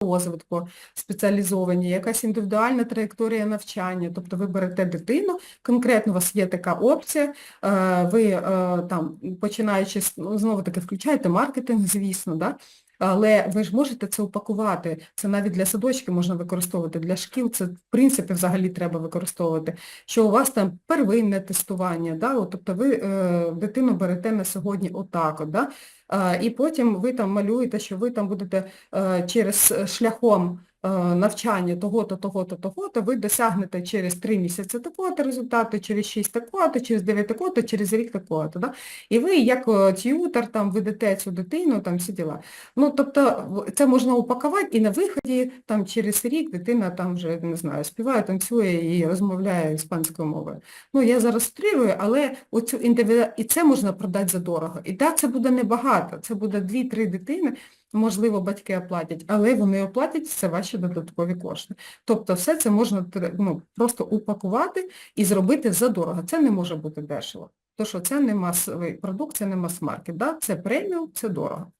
розвитку спеціалізовані, якась індивідуальна траєкторія навчання, тобто ви берете дитину, конкретно у вас є така опція, е, ви е, там, починаючи, ну, знову-таки, включаєте маркетинг, звісно, да? Але ви ж можете це упакувати, це навіть для садочки можна використовувати, для шкіл це, в принципі, взагалі треба використовувати, що у вас там первинне тестування, да? от, тобто ви е, дитину берете на сьогодні отак, от, да? І потім ви там малюєте, що ви там будете е, через е, шляхом навчання того-то, того-то, того-то, ви досягнете через 3 місяці такого-то результату, через 6 такого-то, через 9 такого-то, через рік такого-то. Да? І ви як е, т'ютер там ведете цю дитину, там всі діла. Ну, тобто це можна упакувати і на виході там через рік дитина там вже, не знаю, співає, танцює і розмовляє іспанською мовою. Ну, я зараз стрілюю, але оцю індивіду... і це можна продати за дорого. І так, це буде небагато, це буде 2-3 дитини, можливо, батьки оплатять, але вони оплатять, все ваші додаткові кошти. Тобто все це можна ну, просто упакувати і зробити за дорого. Це не може бути дешево. Тому що це не масовий продукт, це не мас-маркет, да? це преміум, це дорого.